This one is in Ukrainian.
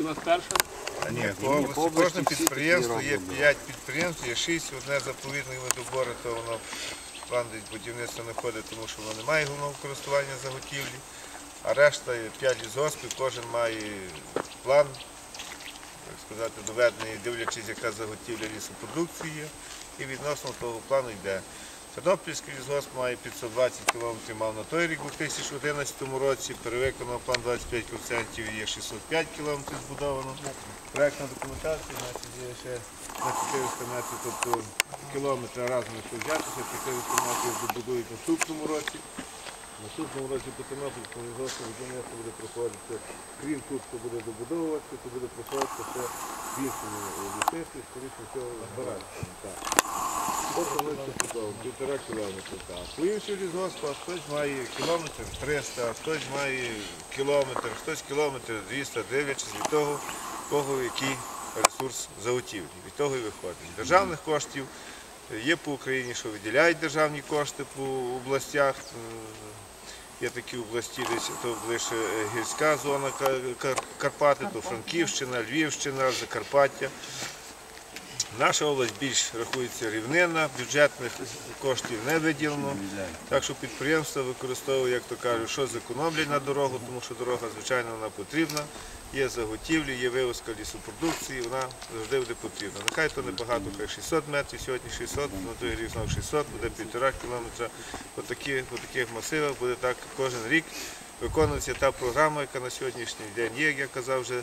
У нас перша. Ні, області кожне підприємство, є 5 підприємств, є 6, одне заповідне водобори, то воно в план будівництва не входить, тому що воно не має головного користування заготівлі. А решта є 5 лісгоспів, кожен має план, так сказати, доведений, дивлячись, яка заготівля лісопродукції є, і відносно того плану йде. Тернопільський лісгосп має 520 км, мав на той рік у 2011 році, перевиконав план 25%, є 605 км збудовано. Проектна документація значить, є ще на 400 метрів, тобто кілометри разом, якщо взятися, 400 метрів добудують в наступному році. В наступному році по Тернопільському лісгоспу будівництво буде проходити, крім тут, буде добудовуватися, то буде проходити ще в іншому лісисті, скоріше всього, збиральському. Так. Тобто ми це чудово, півтора кілометра. По іншим лісгоспах хтось має кілометр 300, а хтось має кілометр, хтось кілометр 200, дивлячись від того, кого який ресурс заготівлі. Від того і виходить. Державних коштів є по Україні, що виділяють державні кошти по областях. Е, Є такі області, десь то ближче е, гірська зона Карпати, то Франківщина, Львівщина, Закарпаття. Наша область більш рахується рівнинна, бюджетних коштів не виділено. Так що підприємства використовують, як то кажуть, що зекономлять на дорогу, тому що дорога, звичайно, вона потрібна. Є заготівлі, є вивозка лісопродукції, вона завжди буде потрібна. Нехай то небагато, хай 600 метрів, сьогодні 600, на той рік знов 600, буде півтора кілометра. По таких, по таких масивах буде так кожен рік виконуватися та програма, яка на сьогоднішній день є, як я казав вже